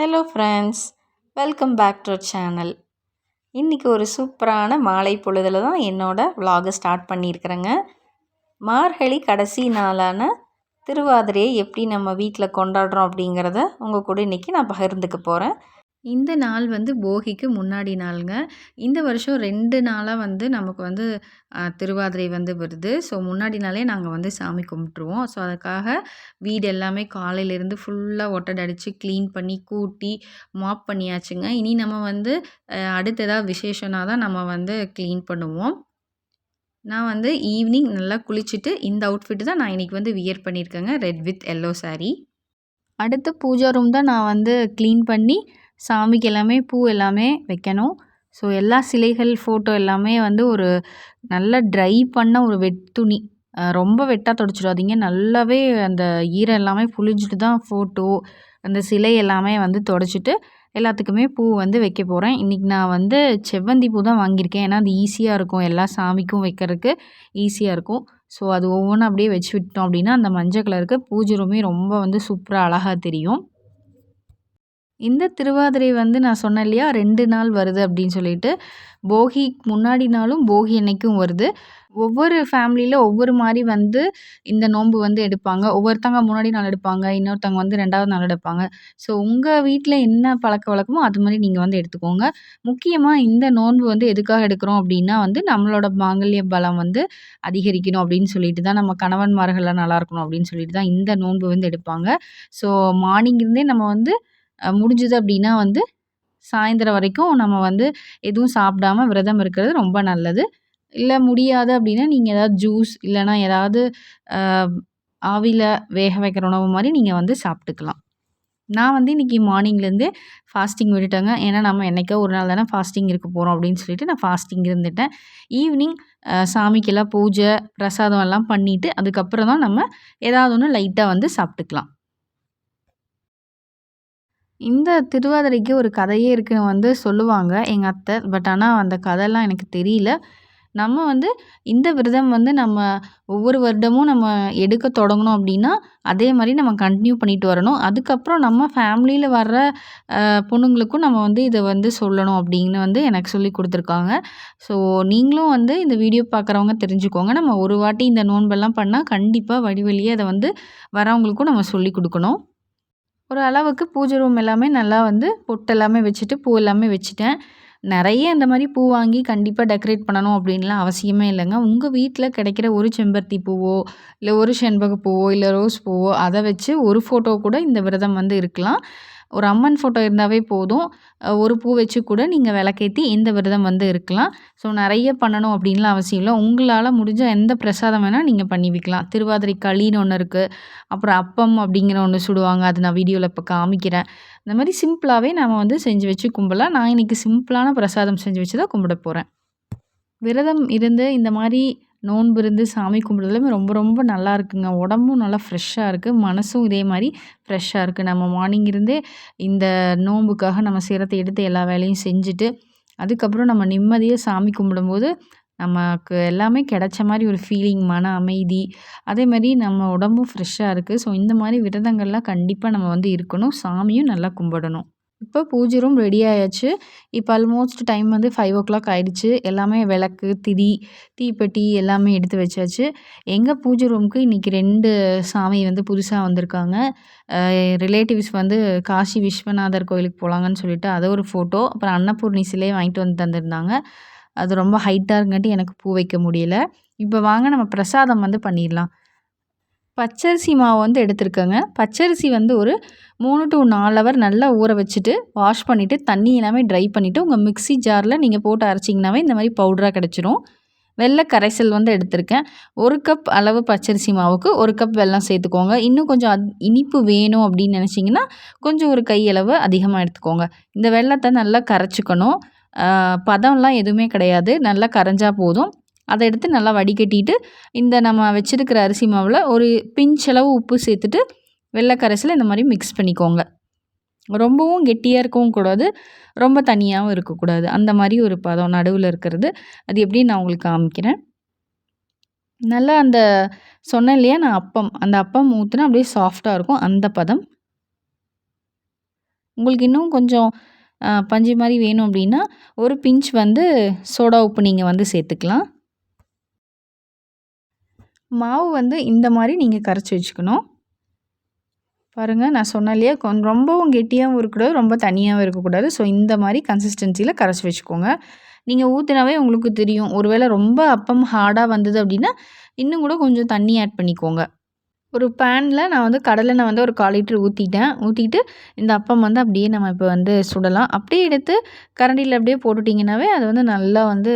Hello friends welcome back to channel இன்றைக்கி ஒரு சூப்பரான மாலை பொழுதில் தான் என்னோடய விலாகை ஸ்டார்ட் பண்ணியிருக்கிறேங்க. மார்கழி கடைசி நாளான திருவாதிரையை எப்படி நம்ம வீட்டில் கொண்டாடுறோம் அப்படிங்கிறத உங்கள் கூட இன்றைக்கி நான் பகிர்ந்துக்க போகிறேன் இந்த நாள் வந்து போகிக்கு முன்னாடி நாளுங்க. இந்த வருஷம் ரெண்டு நாளாக வந்து நமக்கு வந்து திருவாதிரை வந்து வருது. ஸோ முன்னாடி நாளே நாங்கள் வந்து சாமி கும்பிட்ருவோம் ஸோ அதுக்காக வீடு எல்லாமே காலையிலேருந்து ஃபுல்லாக ஒட்டடை அடித்து க்ளீன் பண்ணி கூட்டி மாப் பண்ணியாச்சுங்க. இனி நம்ம வந்து அஹ், அடுத்து ஏதாவது விசேஷனா தான் நம்ம வந்து க்ளீன் பண்ணுவோம். நான் வந்து ஈவினிங் நல்லா குளிச்சுட்டு இந்த அவுட்ஃபிட் தான் நான் இன்றைக்கி வந்து wear பண்ணியிருக்கேங்க. Red with yellow sari. அடுத்து பூஜா ரூம் தான் நான் வந்து க்ளீன் பண்ணி சாமிக்கு எல்லாமே பூ எல்லாமே வைக்கணும். ஸோ எல்லா சிலைகள் ஃபோட்டோ எல்லாமே வந்து ஒரு நல்ல ட்ரை பண்ண ஒரு வெட் துணி. ரொம்ப வெட்டாக தொடச்சிடாதீங்க. நல்லாவே அந்த ஈரம் எல்லாமே புழிஞ்சிட்டு தான் ஃபோட்டோ அந்த சிலை எல்லாமே வந்து தொடச்சிட்டு எல்லாத்துக்குமே பூ வந்து வைக்க போகிறேன் இன்றைக்கி நான் வந்து செவ்வந்தி பூ தான் வாங்கியிருக்கேன். ஏன்னா அது ஈஸியாக இருக்கும். எல்லா சாமிக்கும் வைக்கிறதுக்கு ஈஸியாக இருக்கும். ஸோ அது ஒவ்வொன்றும் அப்படியே வச்சு விட்டோம் அப்படின்னா அந்த மஞ்சள் கலருக்கு பூஜை ரூமே ரொம்ப வந்து சூப்பராக அழகாக தெரியும். இந்த திருவாதிரை வந்து நான் சொன்னேன் இல்லையா ரெண்டு நாள் வருது அப்படின்னு சொல்லிட்டு. போகி முன்னாடி நாளும் போகி அன்னைக்கும் வருது. ஒவ்வொரு ஃபேமிலியில் ஒவ்வொரு மாதிரி வந்து இந்த நோன்பு வந்து எடுப்பாங்க. ஒவ்வொருத்தவங்க முன்னாடி நாள் எடுப்பாங்க இன்னொருத்தவங்க வந்து ரெண்டாவது நாள் எடுப்பாங்க. ஸோ உங்கள் வீட்டில் என்ன பழக்க வழக்கமோ அது மாதிரி நீங்கள் வந்து எடுத்துக்கோங்க. முக்கியமாக இந்த நோன்பு வந்து எதுக்காக எடுக்கிறோம் அப்படின்னா வந்து நம்மளோட மாங்கல்ய பலம் வந்து அதிகரிக்கணும் அப்படின்னு சொல்லிட்டு தான் நம்ம கணவன்மார்கள்லாம் நல்லா இருக்கணும் அப்படின்னு சொல்லிட்டு தான் இந்த நோன்பு வந்து எடுப்பாங்க. ஸோ மார்னிங் இருந்தே நம்ம வந்து முடிஞ்சுது அப்படின்னா வந்து சாயந்தரம் வரைக்கும் நம்ம வந்து எதுவும் சாப்பிடாம விரதம் இருக்கிறது ரொம்ப நல்லது. இல்லை முடியாது அப்படின்னா நீங்கள் ஏதாவது ஜூஸ் இல்லைன்னா ஏதாவது ஆவியில் வேக வைக்கிற உணவு மாதிரி நீங்கள் வந்து சாப்பிட்டுக்கலாம். நான் வந்து இன்றைக்கி மார்னிங்லேருந்தே ஃபாஸ்டிங் விட்டுட்டேங்க. ஏன்னா நம்ம என்றைக்கோ ஒரு நாள் தானே ஃபாஸ்டிங் இருக்க போகிறோம் அப்படின்னு சொல்லிட்டு நான் ஃபாஸ்டிங் இருந்துட்டேன். ஈவினிங் சாமிக்கெல்லாம் பூஜை பிரசாதம் எல்லாம் பண்ணிவிட்டு அதுக்கப்புறம் தான் நம்ம ஏதாவது ஒன்று லைட்டாக வந்து சாப்பிட்டுக்கலாம். இந்த திருவாதிரைக்கு ஒரு கதையே இருக்குன்னு வந்து சொல்லுவாங்க எங்கள் அத்தை. பட் ஆனால் அந்த கதைலாம் எனக்கு தெரியல. நம்ம வந்து இந்த விரதம் வந்து நம்ம ஒவ்வொரு வருடமும் நம்ம எடுக்க தொடங்கணும் அப்படின்னா அதே மாதிரி நம்ம கண்டினியூ பண்ணிட்டு வரணும். அதுக்கப்புறம் நம்ம ஃபேமிலியில் வர்ற பொண்ணுங்களுக்கும் நம்ம வந்து இதை வந்து சொல்லணும் அப்படின்னு வந்து எனக்கு சொல்லி கொடுத்துருக்காங்க. ஸோ நீங்களும் வந்து இந்த வீடியோ பார்க்குறவங்க தெரிஞ்சுக்கோங்க. நம்ம ஒரு வாட்டி இந்த நோன்பெல்லாம் பண்ணால் கண்டிப்பாக வழி வழியே அதை வந்து வரவங்களுக்கும் நம்ம சொல்லி கொடுக்கணும். ஒரு அளவுக்கு பூஜை ரூம் எல்லாமே நல்லா வந்து பொட்டு எல்லாமே வச்சுட்டு பூ எல்லாமே வச்சுட்டேன். நிறைய இந்த மாதிரி பூ வாங்கி கண்டிப்பாக டெக்கரேட் பண்ணணும் அப்படின்லாம் அவசியமே இல்லைங்க. உங்கள் வீட்டில் கிடைக்கிற ஒரு செம்பருத்தி பூவோ இல்லை ஒரு செண்பக பூவோ இல்லை ரோஸ் பூவோ அதை வச்சு ஒரு ஃபோட்டோ கூட இந்த விரதம் வந்து இருக்கலாம். ஒரு அம்மன் ஃபோட்டோ இருந்தாவே போதும். ஒரு பூ வச்சு கூட நீங்கள் விளக்கேற்றி இந்த விரதம் வந்து இருக்கலாம். ஸோ நிறைய பண்ணணும் அப்படின்லாம் அவசியம் இல்லை. உங்களால் முடிஞ்ச எந்த பிரசாதம் வேணால் நீங்கள் பண்ணி வைக்கலாம். திருவாதிரை களின்னு ஒன்று இருக்குது அப்புறம் அப்பம் அப்படிங்கிற ஒன்று சுடுவாங்க. அது நான் வீடியோவில் இப்போ காமிக்கிறேன். இந்த மாதிரி சிம்பிளாகவே நம்ம வந்து செஞ்சு வச்சு கும்பலாம். நான் இன்றைக்கி சிம்பிளான பிரசாதம் செஞ்சு வச்சு தான் கும்பிட போகிறேன் விரதம் இருந்து இந்த மாதிரி நோன்பு இருந்து சாமி கும்பிட்றதுலாமே ரொம்ப ரொம்ப நல்லா இருக்குங்க. உடம்பும் நல்லா ஃப்ரெஷ்ஷாக இருக்குது மனசும் இதே மாதிரி ஃப்ரெஷ்ஷாக இருக்குது நம்ம மார்னிங் இருந்தே இந்த நோன்புக்காக நம்ம சிரத்தை எடுத்து எல்லா வேலையும் செஞ்சுட்டு அதுக்கப்புறம் நம்ம நிம்மதியாக சாமி கும்பிடும்போது நமக்கு எல்லாமே கிடைச்ச மாதிரி ஒரு ஃபீலிங் மன அமைதி. அதே மாதிரி நம்ம உடம்பும் ஃப்ரெஷ்ஷாக இருக்குது ஸோ இந்த மாதிரி விரதங்கள்லாம் கண்டிப்பாக நம்ம வந்து இருக்கணும். சாமியும் நல்லா கும்பிடணும். இப்போ பூஜை ரூம் ரெடி ஆயாச்சு. இப்போ ஆல்மோஸ்ட் டைம் வந்து ஃபைவ் ஓ கிளாக் ஆயிடுச்சு. எல்லாமே விளக்கு திரி தீப்பெட்டி எல்லாமே எடுத்து வச்சாச்சு. எங்கள் பூஜை ரூமுக்கு இன்றைக்கி ரெண்டு சாமி வந்து புதுசாக வந்திருக்காங்க. ரிலேட்டிவ்ஸ் வந்து காசி விஸ்வநாதர் கோயிலுக்கு போகலாங்கன்னு சொல்லிட்டு அதை ஒரு ஃபோட்டோ அப்புறம் அன்னபூர்ணி சிலையை வாங்கிட்டு வந்து தந்திருந்தாங்க. அது ரொம்ப ஹைட்டாக இருங்காட்டி எனக்கு பூ வைக்க முடியல. இப்போ வாங்க நம்ம பிரசாதம் வந்து பண்ணிடலாம். பச்சரிசி மாவு வந்து எடுத்துருக்கேங்க. பச்சரிசி வந்து ஒரு மூணு டு நாலு ஹவர் நல்லா ஊற வச்சுட்டு வாஷ் பண்ணிவிட்டு தண்ணி எல்லாமே ட்ரை பண்ணிவிட்டு உங்கள் மிக்ஸி ஜாரில் நீங்கள் போட்டு அரைச்சிங்கனாவே இந்த மாதிரி பவுடராக கிடச்சிரும். வெள்ளை கரைசல் வந்து எடுத்திருக்கேன். ஒரு கப் அளவு பச்சரிசி மாவுக்கு ஒரு கப் வெல்லம் சேர்த்துக்கோங்க. இன்னும் கொஞ்சம் அத் இனிப்பு வேணும் அப்படின்னு நினச்சிங்கன்னா கொஞ்சம் ஒரு கையளவு அதிகமாக எடுத்துக்கோங்க. இந்த வெல்லத்தை நல்லா கரைச்சிக்கணும். பதம்லாம் எதுவுமே கிடையாது. நல்லா கரைஞ்சா போதும். அதை எடுத்து நல்லா வடிகட்டிட்டு இந்த நம்ம வச்சுருக்கிற அரிசி மாவில் ஒரு பிஞ்சளவு உப்பு சேர்த்துட்டு வெள்ளைக்கரைசில் இந்த மாதிரி மிக்ஸ் பண்ணிக்கோங்க. ரொம்பவும் கெட்டியாக இருக்கவும் கூடாது ரொம்ப தனியாகவும் இருக்கக்கூடாது. அந்த மாதிரி ஒரு பதம் நடுவில் இருக்கிறது. அது எப்படி நான் உங்களுக்கு காமிக்கிறேன். நல்லா அந்த சொன்னேன் இல்லையா நான் அப்பம். அந்த அப்பம் ஊற்றுனா அப்படியே சாஃப்டாக இருக்கும் அந்த பதம். உங்களுக்கு இன்னும் கொஞ்சம் பஞ்சு மாதிரி வேணும் அப்படின்னா ஒரு பிஞ்ச் வந்து சோடா உப்பு நீங்கள் வந்து சேர்த்துக்கலாம். மாவு வந்து இந்த மாதிரி நீங்கள் கரைச்சி வச்சுக்கணும். பாருங்கள் நான் சொன்னேன் இல்லையா? ரொம்பவும் கெட்டியாகவும் இருக்கக்கூடாது ரொம்ப தனியாகவும் இருக்கக்கூடாது. ஸோ இந்த மாதிரி கன்சிஸ்டன்சியில் கரைச்சி வச்சுக்கோங்க. நீங்கள் ஊற்றினாவே உங்களுக்கு தெரியும். ஒருவேளை ரொம்ப அப்பம் ஹார்டாக வந்தது அப்படின்னா இன்னும் கூட கொஞ்சம் தண்ணி ஆட் பண்ணிக்கோங்க. ஒரு பேனில் நான் வந்து கடலெண்ணெய் வந்து ஒரு கால் லிட்டர் ஊற்றிட்டேன் ஊற்றிட்டு இந்த அப்பம் வந்து அப்படியே நம்ம இப்போ வந்து சுடலாம். அப்படியே எடுத்து கரண்டியில் அப்படியே போட்டுட்டிங்கனாவே அது வந்து நல்லா வந்து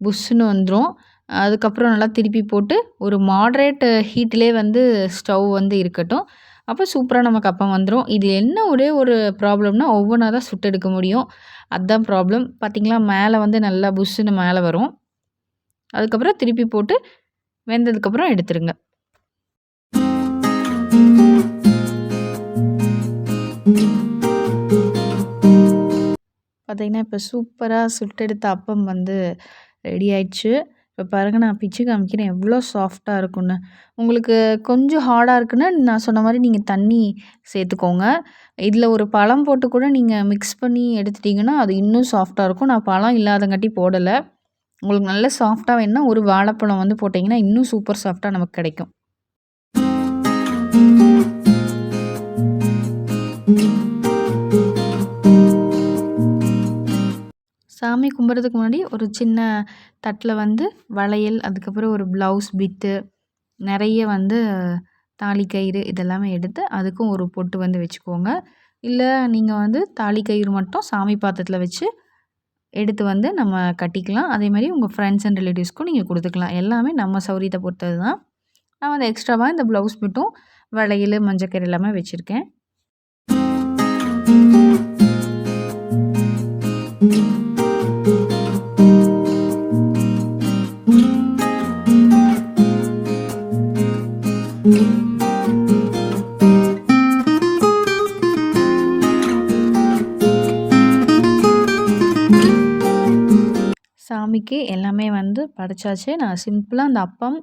புஷ்ஷுன்னு வந்துடும் அதுக்கப்புறம் நல்லா திருப்பி போட்டு ஒரு மாட்ரேட் ஹீட்டிலே வந்து ஸ்டவ் வந்து இருக்கட்டும். அப்போ சூப்பராக நமக்கு அப்பம் வந்துடும் இது என்ன ஒரே ஒரு ப்ராப்ளம்னா ஒவ்வொன்றா தான் சுட்டு எடுக்க முடியும். அதுதான் ப்ராப்ளம் பார்த்திங்களா மேலே வந்து நல்லா புஷ்ஷுன்னு மேலே வரும். அதுக்கப்புறம் திருப்பி போட்டு வெந்ததுக்கப்புறம் எடுத்துருங்க. பார்த்திங்கன்னா இப்போ சூப்பராக சுட்டெடுத்த அப்பம் வந்து ரெடி ஆயிடுச்சு. இப்போ பாருங்கள் நான் பிச்சு காமிக்கிறேன். எவ்வளோ சாஃப்டாக இருக்குன்னு உங்களுக்கு கொஞ்சம் ஹார்டாக இருக்குன்னா நான் சொன்ன மாதிரி நீங்கள் தண்ணி சேர்த்துக்கோங்க. இதில் ஒரு பழம் போட்டு கூட நீங்கள் மிக்ஸ் பண்ணி எடுத்துட்டிங்கன்னா அது இன்னும் சாஃப்டாக இருக்கும். நான் பழம் இல்லாதங்காட்டி போடலை. உங்களுக்கு நல்ல சாஃப்டாக வேணுன்னா ஒரு வாழைப்பழம் வந்து போட்டிங்கன்னா இன்னும் சூப்பர் சாஃப்டாக நமக்கு கிடைக்கும். சாமி கும்பிட்றதுக்கு முன்னாடி ஒரு சின்ன தட்டில் வந்து வளையல் அதுக்கப்புறம் ஒரு ப்ளவுஸ் பிட்டு நிறைய வந்து தாலி கயிறு இதெல்லாமே எடுத்து அதுக்கும் ஒரு பொட்டு வந்து வச்சுக்கோங்க. இல்லை நீங்கள் வந்து தாலி கயிறு மட்டும் சாமி பாத்திரத்தில் வச்சு எடுத்து வந்து நம்ம கட்டிக்கலாம். அதே மாதிரி உங்கள் ஃப்ரெண்ட்ஸ் அண்ட் ரிலேட்டிவ்ஸ்க்கும் நீங்கள் கொடுத்துக்கலாம். எல்லாமே நம்ம சௌரியத்தை பொறுத்தது தான். நான் வந்து எக்ஸ்ட்ராவாக இந்த ப்ளவுஸ் பிட்டும் வளையல் மஞ்சக்கயிறு எல்லாமே வச்சுருக்கேன். படைச்சாச்சு. நான் சிம்பிளாக அந்த அப்பம்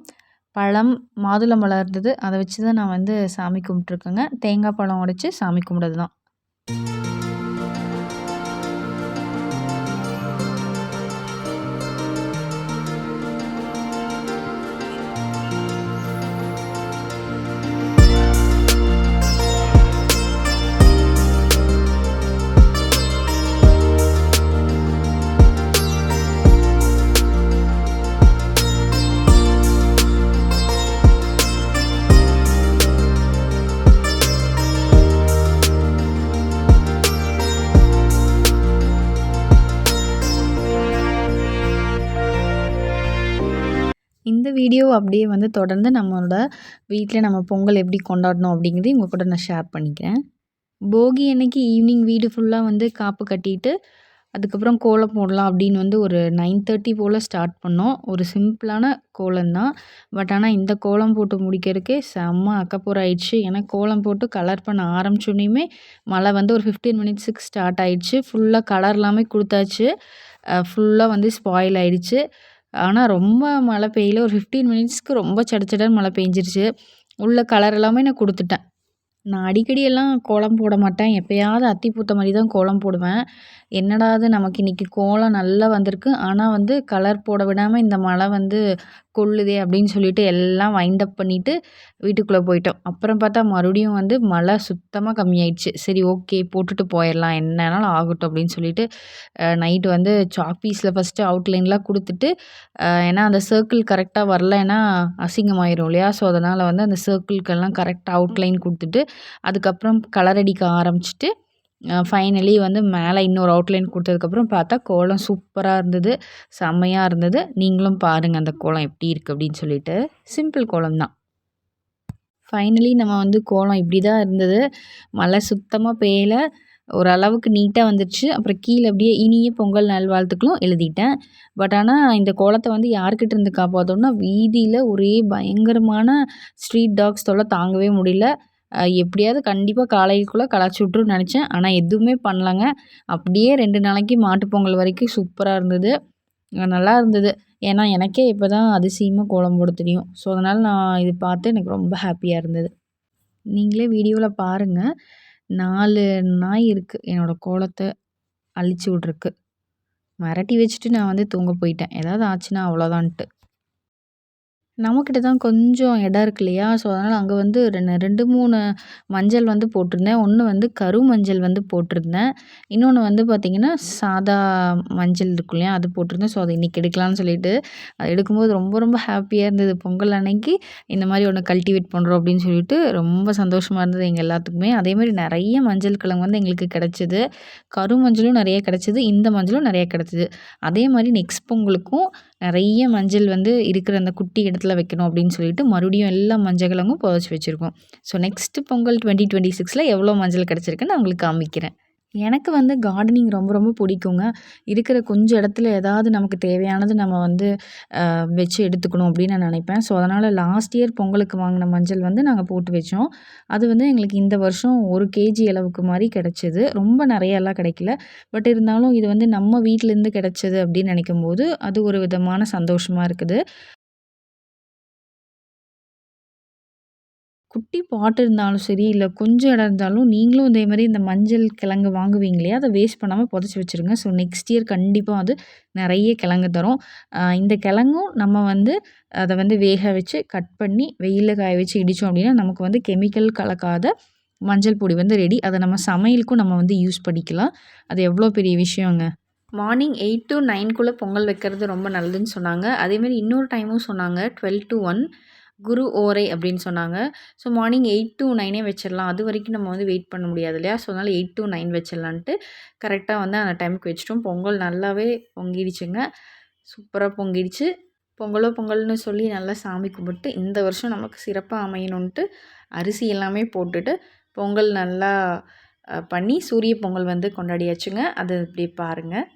பழம் மாதுளம்பழம் இருந்தது. அதை வச்சு தான் நான் வந்து சாமி கும்பிட்ருக்கேங்க தேங்காய் பழம் உடைச்சி சாமி கும்பிடுறது தான் வீடியோ அப்படியே வந்து தொடர்ந்து நம்மளோட வீட்டில் நம்ம பொங்கல் எப்படி கொண்டாடணும் அப்படிங்கிறது உங்கள் கூட நான் ஷேர் பண்ணிக்கிறேன். போகி அன்னைக்கு ஈவினிங் வீடு ஃபுல்லாக வந்து காப்பு கட்டிட்டு அதுக்கப்புறம் கோலம் போடலாம் அப்படின்னு வந்து ஒரு நைன் தேர்ட்டி போல் ஸ்டார்ட் பண்ணோம். ஒரு சிம்பிளான கோலம் தான். பட் ஆனால் இந்த கோலம் போட்டு முடிக்கிறதுக்கே செம்ம அக்கப்போர் ஆயிடுச்சு. ஏன்னா கோலம் போட்டு கலர் பண்ண ஆரம்பிச்சோடனையுமே மழை வந்து ஒரு ஃபிஃப்டீன் மினிட்ஸுக்கு ஸ்டார்ட் ஆயிடுச்சு. ஃபுல்லாக கலர் எல்லாமே கொடுத்தாச்சு. ஃபுல்லாக வந்து ஸ்பாயில் ஆயிடுச்சு. ஆனால் ரொம்ப மழை பெய்யல. ஒரு ஃபிஃப்டீன் மினிட்ஸ்க்கு ரொம்ப சட மழை பெஞ்சிருச்சு. உள்ள கலர் எல்லாமே நான் கொடுத்துட்டேன். நான் அடிக்கடி எல்லாம் கோலம் போட மாட்டேன். எப்போயாவது அத்தி பூத்த மாதிரி தான் கோலம் போடுவேன். என்னடா இது நமக்கு இன்றைக்கி கோலம் நல்லா வந்திருக்கு. ஆனால் வந்து கலர் போட விடாமல் இந்த மழை வந்து கொள்ளுதே அப்படின்னு சொல்லிட்டு எல்லாம் வைண்ட் அப் பண்ணிவிட்டு வீட்டுக்குள்ளே போயிட்டோம். அப்புறம் பார்த்தா மறுபடியும் வந்து மழை சுத்தமாக கம்மியாயிடுச்சு. சரி ஓகே போட்டுட்டு போயிடலாம். என்னன்னாலும் ஆகட்டும் அப்படின்னு சொல்லிட்டு நைட்டு வந்து சாப்பீஸில் ஃபஸ்ட்டு அவுட்லைன்லாம் கொடுத்துட்டு ஏன்னா அந்த சர்க்கிள் கரெக்டாக வரலைன்னா அசிங்கமாயிரும் இல்லையா? ஸோ அதனால் வந்து அந்த சர்க்கிள்க்கெல்லாம் கரெக்டாக அவுட்லைன் கொடுத்துட்டு அதுக்கப்புறம் கலர் அடிக்க ஆரம்பிச்சிட்டு ஃபைனலி வந்து மேலே இன்னொரு அவுட்லைன் கொடுத்ததுக்கப்புறம் பார்த்தா கோலம் சூப்பராக இருந்தது. செம்மையாக இருந்தது. நீங்களும் பாருங்கள் அந்த கோலம் எப்படி இருக்குது அப்படின்னு சொல்லிட்டு. சிம்பிள் கோலம் தான். ஃபைனலி நம்ம வந்து கோலம் இப்படி தான் இருந்தது. மழை சுத்தமாக பெய்யலை. ஓரளவுக்கு நீட்டாக வந்துடுச்சு அப்புறம் கீழே அப்படியே இனிய பொங்கல் நல்வாழ்த்துக்களும் எழுதிட்டேன். பட் ஆனால் இந்த கோலத்தை வந்து யார்கிட்ட இருந்து காப்பாற்றோம்னா வீதியில் ஒரே பயங்கரமான ஸ்ட்ரீட் டாக்ஸ் தொல்லை தாங்கவே முடியல. எப்படியாவது கண்டிப்பாக காலைக்குள்ளே கலாச்சி விட்ருன்னு நினச்சேன். ஆனால் எதுவுமே பண்ணலங்க. அப்படியே ரெண்டு நாளைக்கு மாட்டுப் பொங்கல் வரைக்கும் சூப்பராக இருந்தது. நல்லா இருந்தது. ஏன்னா எனக்கே இப்போ தான் அதிசயமாக கோலம் போட தெரியும். ஸோ அதனால் நான் இது பார்த்து எனக்கு ரொம்ப ஹாப்பியாக இருந்தது. நீங்களே வீடியோவில் பாருங்கள் நாலு நாய் இருக்குது என்னோடய கோலத்தை அழிச்சு விட்ருக்கு மிரட்டி வச்சுட்டு நான் வந்து தூங்க போயிட்டேன். ஏதாவது ஆச்சுன்னா அவ்வளோதான்ட்டு நம்மக்கிட்ட தான் கொஞ்சம் இடம் இருக்கு இல்லையா? ஸோ அதனால் அங்கே வந்து ரெண்டு ரெண்டு மூணு மஞ்சள் வந்து போட்டிருந்தேன். ஒன்று வந்து கரு மஞ்சள் வந்து போட்டிருந்தேன். இன்னொன்று வந்து பார்த்திங்கன்னா சாதா மஞ்சள் இருக்கும் இல்லையா? அது போட்டிருந்தேன். ஸோ அதை இன்றைக்கி எடுக்கலாம்னு சொல்லிட்டு அது எடுக்கும்போது ரொம்ப ரொம்ப ஹாப்பியாக இருந்தது. பொங்கல் அன்னைக்கு இந்த மாதிரி ஒன்று கல்டிவேட் பண்ணுறோம் அப்படின்னு சொல்லிட்டு ரொம்ப சந்தோஷமாக இருந்தது எங்கள் எல்லாத்துக்குமே. அதே மாதிரி நிறைய மஞ்சள் கிழங்கு வந்து எங்களுக்கு கிடச்சிது. கரு மஞ்சளும் நிறைய கிடச்சிது. இந்த மஞ்சளும் நிறைய கிடச்சிது. அதே மாதிரி நெக்ஸ்ட் பொங்கலுக்கும் நிறைய மஞ்சள் வந்து இருக்கிற அந்த குட்டி இடத்துல வைக்கணும் அப்படின்னு சொல்லிட்டு மறுபடியும் எல்லா மஞ்சள் கிழங்கும் புதைச்சி வச்சுருக்கோம். So next Pongal twenty twenty சிக்ஸில் எவ்வளோ மஞ்சள் கிடச்சிருக்குன்னு நான் உங்களுக்கு காமிக்கிறேன். எனக்கு வந்து கார்டனிங் ரொம்ப ரொம்ப பிடிக்குங்க. இருக்கிற கொஞ்சம் இடத்துல ஏதாவது நமக்கு தேவையானது நம்ம வந்து வச்சு எடுத்துக்கணும் அப்படின்னு நான் நினைப்பேன். ஸோ அதனால் லாஸ்ட் இயர் பொங்கலுக்கு வாங்கின மஞ்சள் வந்து நாங்கள் போட்டு வச்சோம். அது வந்து எங்களுக்கு இந்த வருஷம் ஒரு கேஜி அளவுக்கு மாதிரி கிடச்சிது. ரொம்ப நிறையெல்லாம் கிடைக்கல. பட் இருந்தாலும் இது வந்து நம்ம வீட்டிலேருந்து கிடச்சிது அப்படின்னு நினைக்கும் போது அது ஒரு விதமான சந்தோஷமாக இருக்குது. குட்டி பாட் இருந்தாலும் சரி இல்லை கொஞ்சம் இடம் இருந்தாலும் நீங்களும் இதே மாதிரி இந்த மஞ்சள் கிழங்கு வாங்குவீங்க இல்லையா அதை வேஸ்ட் பண்ணாமல் புதைச்சி வச்சுருங்க. ஸோ நெக்ஸ்ட் இயர் கண்டிப்பாக அது நிறைய கிழங்கு தரும். இந்த கிழங்கும் நம்ம வந்து அதை வந்து வேக வச்சு கட் பண்ணி வெயிலில் காய வச்சு இடித்தோம் அப்படின்னா நமக்கு வந்து கெமிக்கல் கலக்காத மஞ்சள் பொடி வந்து ரெடி அதை நம்ம சமையலுக்கும் நம்ம வந்து யூஸ் பண்ணிக்கலாம். அது எவ்வளோ பெரிய விஷயங்க. மார்னிங் எயிட் டு நைன்குள்ளே பொங்கல் வைக்கிறது ரொம்ப நல்லதுன்னு சொன்னாங்க. அதேமாதிரி இன்னொரு டைமும் சொன்னாங்க டுவெல் டு ஒன் குரு ஓரை அப்படின்னு சொன்னாங்க. So morning eight to nine வச்சிடலாம். அது வரைக்கும் நம்ம வந்து வெயிட் பண்ண முடியாது இல்லையா? ஸோ அதனால் எயிட் டு நைன் வச்சிடலான்ட்டு கரெக்டாக வந்து அந்த டைமுக்கு வச்சிட்டோம். பொங்கல் நல்லாவே பொங்கிடுச்சுங்க. சூப்பராக பொங்கிடுச்சு. பொங்கலோ பொங்கல்னு சொல்லி நல்லா சாமி கும்பிட்டு இந்த வருஷம் நமக்கு சிறப்பாக அமையணுன்ட்டு அரிசி எல்லாமே போட்டுட்டு பொங்கல் நல்லா பண்ணி சூரிய பொங்கல் வந்து கொண்டாடியாச்சுங்க. அது இப்படி பாருங்கள்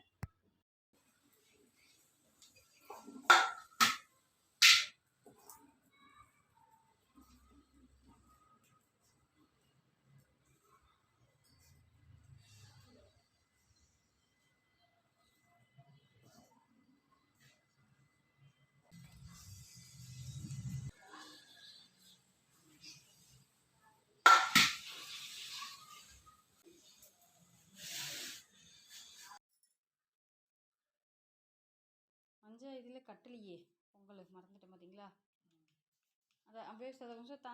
இதில் கட்டலையே. பொங்கல் மறந்துட்டேன் பார்த்தீங்களா அதை அப்படியே சில கொஞ்சம் தா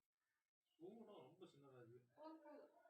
ரொம்ப சின்னதாக இருக்குது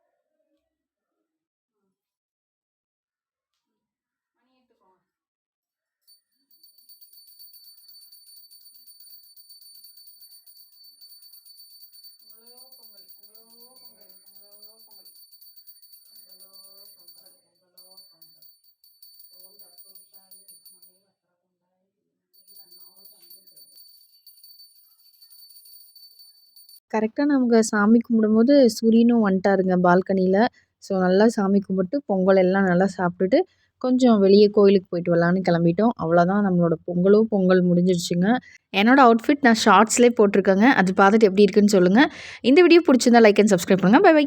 கரெக்டாக நமக்கு சாமி கும்பிடும்போது சூரியனும் வந்துட்டாருங்க பால்கனியில் ஸோ நல்லா சாமி கும்பிட்டு பொங்கல் எல்லாம் நல்லா சாப்பிட்டுட்டு கொஞ்சம் வெளியே கோயிலுக்கு போயிட்டு வரலான்னு கிளம்பிட்டோம். அவ்வளோதான் நம்மளோட பொங்கலும் பொங்கல் முடிஞ்சிருச்சுங்க. என்னோடய அவுட்ஃபிட் நான் ஷார்ட்ஸ்லேயே போட்டிருக்கேங்க. அது பார்த்துட்டு எப்படி இருக்குன்னு சொல்லுங்கள் இந்த வீடியோ பிடிச்சிருந்தா லைக் அண்ட் சப்ஸ்கிரைப் பண்ணுங்கள் பை பை